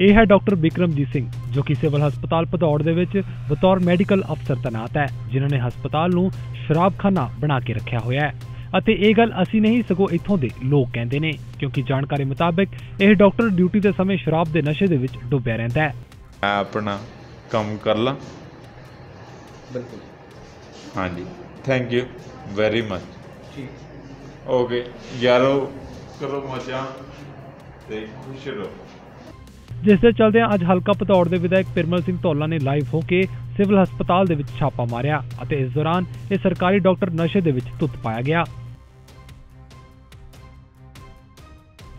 ਇਹ ਹੈ ਡਾਕਟਰ ਬਿਕਰਮਜੀਤ ਸਿੰਘ ਜੋ ਕਿ ਸਿਵਲ ਹਸਪਤਾਲ ਭਦੌੜ ਦੇ ਵਿੱਚ ਬਤੌਰ ਮੈਡੀਕਲ ਅਫਸਰ ਤੈਨਾਤ ਹੈ ਜਿਨ੍ਹਾਂ ਨੇ ਹਸਪਤਾਲ ਨੂੰ ਸ਼ਰਾਬਖਾਨਾ ਬਣਾ ਕੇ ਰੱਖਿਆ ਹੋਇਆ ਹੈ। ਅਤੇ ਇਹ ਗੱਲ ਅਸੀਂ ਨਹੀਂ ਸਗੋਂ ਇੱਥੋਂ ਦੇ ਲੋਕ ਕਹਿੰਦੇ ਨੇ ਕਿਉਂਕਿ ਜਾਣਕਾਰੀ ਮੁਤਾਬਕ ਇਹ ਡਾਕਟਰ ਡਿਊਟੀ ਦੇ ਸਮੇਂ ਸ਼ਰਾਬ ਦੇ ਨਸ਼ੇ ਦੇ ਵਿੱਚ ਡੁੱਬਿਆ ਰਹਿੰਦਾ ਹੈ। ਮੈਂ ਆਪਣਾ ਕੰਮ ਕਰ ਲਾਂ। ਬਿਲਕੁਲ। ਹਾਂਜੀ। ਥੈਂਕ ਯੂ ਵੈਰੀ ਮਚ ਠੀਕ। ਓਕੇ ਯਾਰੋ ਕਰੋ ਮਜ਼ਾ ਤੇ ਖੁਸ਼ ਰਹੋ। ਜਿਸ ਦੇ ਚਲਦਿਆਂ ਅੱਜ ਹਲਕਾ ਭਦੌੜ ਦੇ ਵਿਧਾਇਕ ਪਿਰਮਲ ਸਿੰਘ ਧੌਲਾ ਨੇ ਲਾਈਵ ਹੋ ਕੇ ਸਿਵਲ ਹਸਪਤਾਲ ਦੇ ਵਿੱਚ ਛਾਪਾ ਮਾਰਿਆ ਅਤੇ ਇਸ ਦੌਰਾਨ ਇਹ ਸਰਕਾਰੀ ਡਾਕਟਰ ਨਸ਼ੇ ਦੇ ਵਿੱਚ ਧੁੱਤ ਪਾਇਆ ਗਿਆ।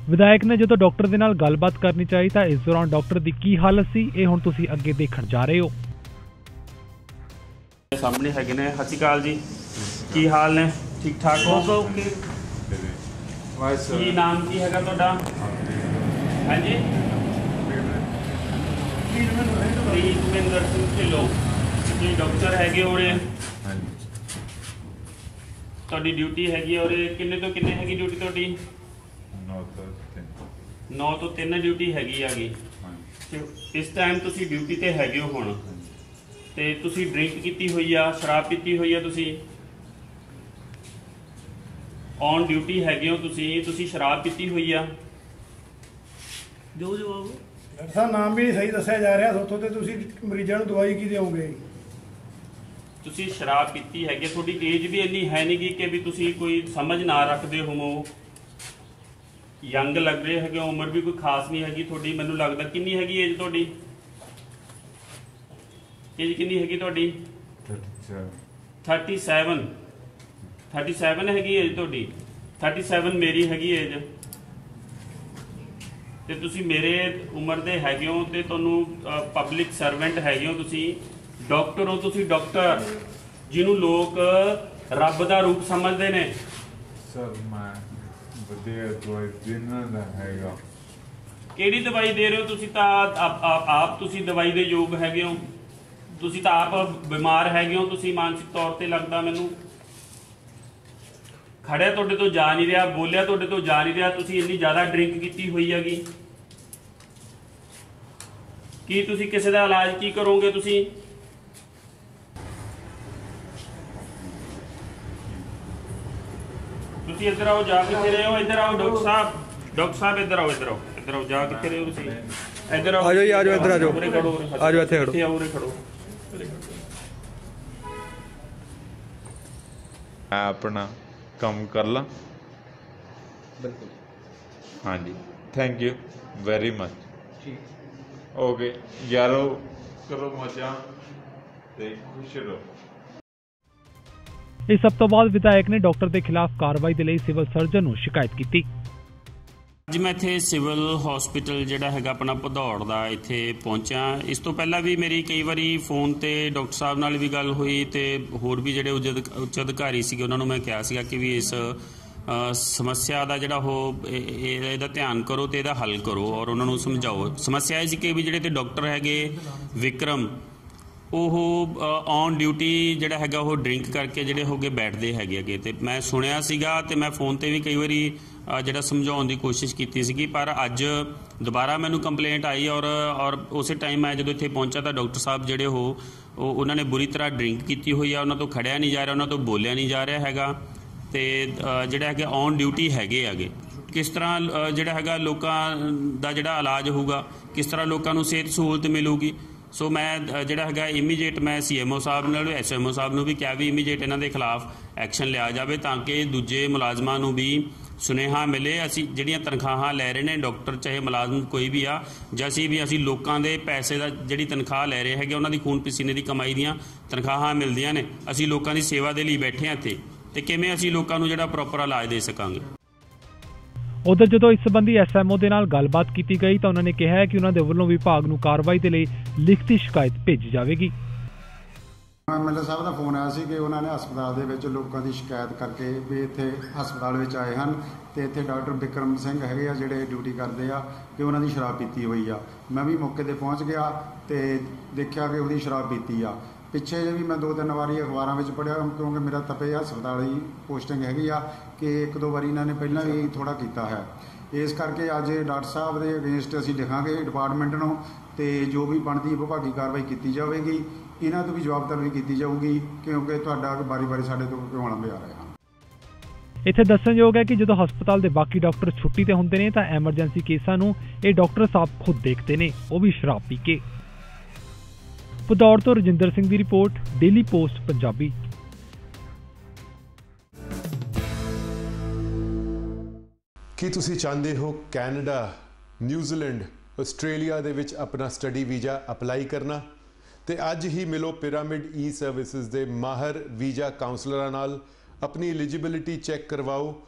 ਵਿਧਾਇਕ ਨੇ ਜਦੋਂ ਡਾਕਟਰ ਦੇ ਨਾਲ ਗੱਲਬਾਤ ਕਰਨੀ ਚਾਹੀ ਤਾਂ ਇਸ ਦੌਰਾਨ ਡਾਕਟਰ ਦੀ ਕੀ ਹਾਲਤ ਸੀ ਇਹ ਹੁਣ ਤੁਸੀਂ ਅੱਗੇ ਦੇਖਣ ਜਾ ਰਹੇ ਹੋ। ਸਾਹਮਣੇ ਹੈਗੇ ਨੇ ਸਤਿ ਸ਼੍ਰੀ ਅਕਾਲ ਜੀ। ਕੀ ਹਾਲ ਨੇ? ਠੀਕ ਠਾਕ ਹੋ? ਕੀ ਨਾਮ ਕੀ ਹੈਗਾ ਤੁਹਾਡਾ? ਹਾਂਜੀ। ਪ੍ਰੀਤਮਿੰਦਰ ਸਿੰਘ ਢਿੱਲੋਂ ਤੁਸੀਂ ਡਾਕਟਰ ਹੈਗੇ ਹੋਰੇ ਹਾਂਜੀ। ਤੁਹਾਡੀ ਡਿਊਟੀ ਹੈਗੀ ਔਰੇ ਕਿੰਨੇ ਤੋਂ ਕਿੰਨੇ ਹੈਗੀ ਡਿਊਟੀ ਤੁਹਾਡੀ? ਨੋ ਤਾਂ ਤਿੰਨ। 9 ਤੋਂ 3 ਡਿਊਟੀ ਹੈਗੀ ਆਗੀ। ਹਾਂਜੀ। ਤੇ ਇਸ ਟਾਈਮ ਤੁਸੀਂ ਡਿਊਟੀ ਤੇ ਹੈਗੇ ਹੋ ਹੁਣ। ਤੇ ਤੁਸੀਂ ਡਰਿੰਕ ਕੀਤੀ ਹੋਈ ਆ ਸ਼ਰਾਬ ਪੀਤੀ ਹੋਈ ਆ ਤੁਸੀਂ? ਔਨ ਡਿਊਟੀ ਹੈਗੇ ਹੋ ਤੁਸੀਂ। ਤੁਸੀਂ ਸ਼ਰਾਬ ਪੀਤੀ ਹੋਈ ਆ? ਜੋ ਜਵਾਬ ਡਾਕਟਰ ਸਾਹਿਬ ਨਾਮ ਵੀ ਨਹੀਂ ਸਹੀ ਦੱਸਿਆ ਜਾ ਰਿਹਾ ਸੋਥੋਂ ਤੇ ਤੁਸੀਂ ਮਰੀਜ਼ਾਂ ਨੂੰ ਦਵਾਈ ਕੀ ਦਿਓਗੇ? ਤੁਸੀਂ ਸ਼ਰਾਬ ਪੀਤੀ ਹੈਗੀ ਆ, ਤੁਹਾਡੀ ਏਜ ਵੀ ਇੰਨੀ ਹੈ ਨਹੀਂ ਗੀ ਕਿ ਵੀ ਤੁਸੀਂ ਕੋਈ ਸਮਝ ਨਾ ਰੱਖਦੇ ਹੋਵੋ। ਯੰਗ ਲੱਗ ਰਹੇ ਹੈਗੇ ਹੋ, ਉਮਰ ਵੀ ਕੋਈ ਖਾਸ ਨਹੀਂ ਹੈਗੀ ਤੁਹਾਡੀ ਮੈਨੂੰ ਲੱਗਦਾ ਕਿੰਨੀ ਹੈਗੀ ਏਜ ਤੁਹਾਡੀ? ਏਜ ਕਿੰਨੀ ਹੈਗੀ ਤੁਹਾਡੀ? 37 37 ਹੈਗੀ ਏਜ ਤੁਹਾਡੀ? 37 ਮੇਰੀ ਹੈਗੀ ਏਜ ਤੇ ਤੁਸੀਂ ਮੇਰੇ ਉਮਰ ਦੇ ਹੈਗੇ ਹੋ ਤੇ ਤੁਹਾਨੂੰ ਪਬਲਿਕ ਸਰਵੈਂਟ ਹੈਗੇ ਹੋ ਤੁਸੀਂ ਡਾਕਟਰ ਹੋ ਤੁਸੀਂ ਡਾਕਟਰ ਜਿਹਨੂੰ ਲੋਕ ਰੱਬ ਦਾ ਰੂਪ ਸਮਝਦੇ ਨੇ। ਸਰ ਮੈਂ ਵਧੀਆ ਦਵਾਈ ਦੇਣਾ ਦਾ ਹੈਗਾ। ਕਿਹੜੀ ਦਵਾਈ ਦੇ ਰਹੇ ਹੋ ਤੁਸੀਂ ਤਾਂ ਆਪ ਤੁਸੀਂ ਦਵਾਈ ਦੇ ਯੋਗ ਹੈਗੇ ਹੋ। ਤੁਸੀਂ ਤਾਂ ਆਪ ਬਿਮਾਰ ਹੈਗੇ ਹੋ ਤੁਸੀਂ ਮਾਨਸਿਕ ਤੌਰ ਤੇ ਲੱਗਦਾ ਮੈਨੂੰ। ਖੜਿਆ ਤੁਹਾਡੇ ਤੋਂ ਜਾ ਨਹੀਂ ਰਿਹਾ ਬੋਲਿਆ ਤੁਹਾਡੇ ਤੋਂ ਜਾ ਨਹੀਂ ਰਿਹਾ ਤੁਸੀਂ ਇੰਨੀ ਜ਼ਿਆਦਾ ਡਰਿੰਕ ਕੀਤੀ ਹੋਈ ਹੈਗੀ। ਕੀ ਤੁਸੀਂ ਕਿਸੇ ਦਾ ਇਲਾਜ ਕੀ ਕਰੋਗੇ ਤੁਸੀਂ? ਤੁਸੀਂ ਇੱਧਰ ਆਓ ਜਾ ਕਿੱਥੇ ਰਹੇ ਹੋ? ਇੱਧਰ ਆਓ ਡਾਕਟਰ ਸਾਹਿਬ। ਡਾਕਟਰ ਸਾਹਿਬ ਇੱਧਰ ਆਓ ਇੱਧਰ ਆਓ ਇੱਧਰ ਆਓ ਜਾ ਕਿੱਥੇ ਰਹੇ ਹੋ ਤੁਸੀਂ? ਇੱਧਰ ਆਓ। ਆਜੋ ਜੀ, ਆਜੋ, ਇੱਧਰ ਆਜੋ। ਉਰੇ ਖੜੋ। ਆਜੋ, ਇੱਥੇ ਖੜੋ। ਇੱਥੇ ਆਓ ਉਰੇ ਖੜੋ। ਆਪਣਾ ਕੰਮ ਕਰ ਲਾਂ। ਬਿਲਕੁਲ। ਹਾਂਜੀ। ਥੈਂਕ ਯੂ ਵੈਰੀ ਮਚ ਠੀਕ। ਓਕੇ ਯਾਰੋ ਕਰੋ ਮਜ਼ਾ ਤੇ ਖੁਸ਼ ਰਹੋ। ਇਸ ਸਭ ਤੋਂ ਬਾਅਦ ਵਿਧਾਇਕ ਨੇ ਡਾਕਟਰ ਦੇ ਖਿਲਾਫ ਕਾਰਵਾਈ ਦੇ ਲਈ ਸਿਵਲ ਸਰਜਨ ਨੂੰ ਸ਼ਿਕਾਇਤ ਕੀਤੀ। ਅੱਜ ਮੈਂ ਇੱਥੇ ਸਿਵਲ ਹਸਪੀਟਲ ਜਿਹੜਾ ਹੈਗਾ ਆਪਣਾ ਭਦੌੜ ਦਾ ਇੱਥੇ ਪਹੁੰਚਿਆ। ਇਸ ਤੋਂ ਪਹਿਲਾਂ ਵੀ ਮੇਰੀ ਕਈ ਵਾਰੀ ਫੋਨ ਤੇ ਡਾਕਟਰ ਸਾਹਿਬ ਨਾਲ ਵੀ ਗੱਲ ਹੋਈ ਤੇ ਹੋਰ ਵੀ ਜਿਹੜੇ ਉੱਚ ਅਧਿਕ- ਉੱਚ ਅਧਿਕਾਰੀ ਸੀਗੇ ਉਹਨਾਂ ਨੂੰ ਮੈਂ ਕਿਹਾ ਸੀਗਾ ਕਿ ਵੀ ਇਸ ਸਮੱਸਿਆ ਦਾ ਜਿਹੜਾ ਉਹ, ਇਹ- ਇਹਦਾ ਧਿਆਨ ਕਰੋ ਤੇ ਇਹਦਾ ਹੱਲ ਕਰੋ ਔਰ ਉਹਨਾਂ ਨੂੰ ਸਮਝਾਓ। ਸਮੱਸਿਆ ਇਹ ਸੀ ਕਿ ਵੀ ਜਿਹੜੇ ਤੇ ਡਾਕਟਰ ਹੈਗੇ, ਵਿਕਰਮ, ਉਹ ਔਨ ਡਿਊਟੀ ਜਿਹੜਾ ਹੈਗਾ ਉਹ ਡਰਿੰਕ ਕਰਕੇ ਜਿਹੜੇ ਹੋਗੇ ਬੈਠਦੇ ਹੈਗੇ ਅਗੇ ਤੇ ਮੈਂ ਸੁਣਿਆ ਸੀਗਾ ਤੇ ਮੈਂ ਫੋਨ ਤੇ ਵੀ ਕਈ ਵਾਰੀ ਜਿਹੜਾ ਸਮਝਾਉਣ ਦੀ ਕੋਸ਼ਿਸ਼ ਕੀਤੀ ਸੀਗੀ, ਪਰ ਅੱਜ ਦੁਬਾਰਾ ਮੈਨੂੰ ਕੰਪਲੇਂਟ ਆਈ ਔਰ ਔਰ ਉਸੇ ਟਾਈਮ ਮੈਂ ਜਦੋਂ ਇੱਥੇ ਪਹੁੰਚਾ ਤਾਂ ਡਾਕਟਰ ਸਾਹਿਬ ਜਿਹੜੇ ਉਹ, ਉਹਨਾਂ ਨੇ ਬੁਰੀ ਤਰ੍ਹਾਂ ਡਰਿੰਕ ਕੀਤੀ ਹੋਈ ਆ, ਉਹਨਾਂ ਤੋਂ ਖੜਿਆ ਨਹੀਂ ਜਾ ਰਿਹਾ, ਉਹਨਾਂ ਤੋਂ ਬੋਲਿਆ ਨਹੀਂ ਜਾ ਰਿਹਾ ਹੈਗਾ। ਤੇ ਜਿਹੜਾ ਹੈਗਾ ਔਨ ਡਿਊਟੀ ਹੈਗੇ ਹੈਗੇ। ਕਿਸ ਤਰ੍ਹਾਂ ਜਿਹੜਾ ਹੈਗਾ ਲੋਕਾਂ ਦਾ ਜਿਹੜਾ ਇਲਾਜ ਹੋਊਗਾ, ਕਿਸ ਤਰ੍ਹਾਂ ਲੋਕਾਂ ਨੂੰ ਸਿਹਤ ਸਹੂਲਤ ਮਿਲੂਗੀ। ਸੋ ਮੈਂ ਜਿਹੜਾ ਹੈਗਾ ਇਮੀਡੀਏਟ ਮੈਂ ਸੀਐਮਓ ਸਾਹਿਬ ਨਾਲ ਐਸਐਮਓ ਸਾਹਿਬ ਨੂੰ ਵੀ ਕਿਹਾ ਵੀ ਇਮੀਡੀਏਟ ਇਹਨਾਂ ਦੇ ਖਿਲਾਫ ਐਕਸ਼ਨ ਲਿਆ ਜਾਵੇ ਤਾਂ ਕਿ ਦੂਜੇ ਮੁਲਾਜ਼ਮਾਂ ਨੂੰ ਵੀ ਸੁਨੇਹਾ ਮਿਲੇ। ਅਸੀਂ ਜਿਹੜੀਆਂ ਤਨਖਾਹਾਂ ਲੈ ਰਹੇ ਨੇ, ਡਾਕਟਰ ਚਾਹੇ ਮੁਲਾਜ਼ਮ ਕੋਈ ਵੀ ਆ, ਜਾਂ ਅਸੀਂ ਵੀ ਅਸੀਂ ਲੋਕਾਂ ਦੇ ਪੈਸੇ ਦਾ ਜਿਹੜੀ ਤਨਖਾਹ ਲੈ ਰਹੇ ਹੈਗੇ, ਉਹਨਾਂ ਦੀ ਖੂਨ ਪਸੀਨੇ ਦੀ ਕਮਾਈ ਦੀਆਂ ਤਨਖਾਹਾਂ ਮਿਲਦੀਆਂ ਨੇ। ਅਸੀਂ ਲੋਕਾਂ ਦੀ ਸੇਵਾ ਦੇ ਲਈ ਬੈਠੇ ਹਾਂ ਇੱਥੇ। ਤੇ ਕਿਵੇਂ ਅਸੀਂ ਲੋਕਾਂ ਨੂੰ ਜਿਹੜਾ ਪ੍ਰੋਪਰ ਇਲਾਜ ਦੇ ਸਕਾਂਗੇ? ਉਧਰ ਜਦੋਂ ਇਸ ਸੰਬੰਧੀ ਐਸਐਮਓ ਦੇ ਨਾਲ ਗੱਲਬਾਤ ਕੀਤੀ ਗਈ ਤਾਂ ਉਹਨਾਂ ਨੇ ਕਿਹਾ ਕਿ ਉਹਨਾਂ ਦੇ ਵੱਲੋਂ ਵਿਭਾਗ ਨੂੰ ਕਾਰਵਾਈ ਦੇ ਲਈ ਲਿਖਤੀ ਸ਼ਿਕਾਇਤ ਭੇਜੀ ਜਾਵੇਗੀ। ਐਮਐਲਏ ਸਾਹਿਬ ਦਾ ਫੋਨ ਆਇਆ ਸੀ ਕਿ ਉਹਨਾਂ ਨੇ ਹਸਪਤਾਲ ਦੇ ਵਿੱਚ ਲੋਕਾਂ ਦੀ ਸ਼ਿਕਾਇਤ ਕਰਕੇ ਵੀ ਇੱਥੇ ਹਸਪਤਾਲ ਵਿੱਚ ਆਏ ਹਨ ਤੇ ਇੱਥੇ ਡਾਕਟਰ ਬਿਕਰਮ ਸਿੰਘ ਹੈਗੇ ਆ ਜਿਹੜੇ ਡਿਊਟੀ ਕਰਦੇ ਆ ਕਿ ਉਹਨਾਂ ਦੀ ਸ਼ਰਾਬ ਪੀਤੀ ਹੋਈ ਆ। ਮੈਂ ਵੀ ਮੌਕੇ ਤੇ ਪਹੁੰਚ ਗਿਆ ਤੇ ਦੇਖਿਆ ਕਿ ਉਹਦੀ ਸ਼ਰਾਬ ਪੀਤੀ ਆ। ਪਿੱਛੇ ਜੇ ਵੀ ਮੈਂ ਦੋ ਤਿੰਨ ਵਾਰੀ ਅਖਬਾਰਾਂ ਵਿੱਚ ਪੜ੍ਹਿਆ ਕਿਉਂਕਿ ਮੇਰਾ ਤਪੇ ਹਸਪਤਾਲ ਦੀ ਪੋਸਟਿੰਗ ਹੈਗੀ ਆ ਕਿ ਇੱਕ ਦੋ ਵਾਰੀ ਇਹਨਾਂ ਨੇ ਪਹਿਲਾਂ ਵੀ ਥੋੜਾ ਕੀਤਾ ਹੈ। ਇਸ ਕਰਕੇ ਅੱਜ ਡਾਕਟਰ ਸਾਹਿਬ ਦੇ ਅਗੇਂਸਟ ਅਸੀਂ ਲਿਖਾਂਗੇ ਡਿਪਾਰਟਮੈਂਟ ਨੂੰ ਤੇ ਜੋ ਵੀ ਬਣਦੀ ਵਿਭਾਗੀ ਕਾਰਵਾਈ ਕੀਤੀ ਜਾਵੇਗੀ, ਇਹਨਾਂ ਤੋਂ ਵੀ ਜਵਾਬਦਾਰੀ ਕੀਤੀ ਜਾਊਗੀ, ਕਿਉਂਕਿ ਤੁਹਾਡਾ ਬਾਰੀ-ਬਾਰੀ ਸਾਡੇ ਤੋਂ ਕਿਉਂ ਲੰਬੇ ਆ ਇੱਥੇ ਦੱਸਣਯੋਗ ਹੈ ਕਿ ਜਦੋਂ ਹਸਪਤਾਲ ਦੇ ਬਾਕੀ ਡਾਕਟਰ ਛੁੱਟੀ ਤੇ ਹੁੰਦੇ ਨੇ ਤਾਂ ਐਮਰਜੈਂਸੀ ਕੇਸਾਂ ਨੂੰ ਇਹ ਡਾਕਟਰ ਸਾਹਿਬ ਖੁਦ ਦੇਖਦੇ ਨੇ, ਉਹ ਵੀ ਸ਼ਰਾਬ ਪੀ ਕੇ। ਭਦੌੜ ਤੋਂ ਰਜਿੰਦਰ ਸਿੰਘ ਦੀ ਰਿਪੋਰਟ ਡੇਲੀ ਪੋਸਟ ਪੰਜਾਬੀ। ਕੀ ਤੁਸੀਂ ਚਾਹੁੰਦੇ ਹੋ ਕੈਨੇਡਾ ਨਿਊਜ਼ੀਲੈਂਡ ਆਸਟ੍ਰੇਲੀਆ ਦੇ ਵਿੱਚ ਆਪਣਾ ਸਟੱਡੀ ਵੀਜ਼ਾ ਅਪਲਾਈ ਕਰਨਾ? ਤੇ ਅੱਜ ਹੀ ਮਿਲੋ ਪਿਰਾਮਿਡ ਈ ਸਰਵਿਸਿਜ਼ ਦੇ ਮਾਹਰ ਵੀਜ਼ਾ ਕਾਉਂਸਲਰਾਂ ਨਾਲ। ਆਪਣੀ ਐਲੀਜੀਬਿਲਿਟੀ ਚੈੱਕ ਕਰਵਾਓ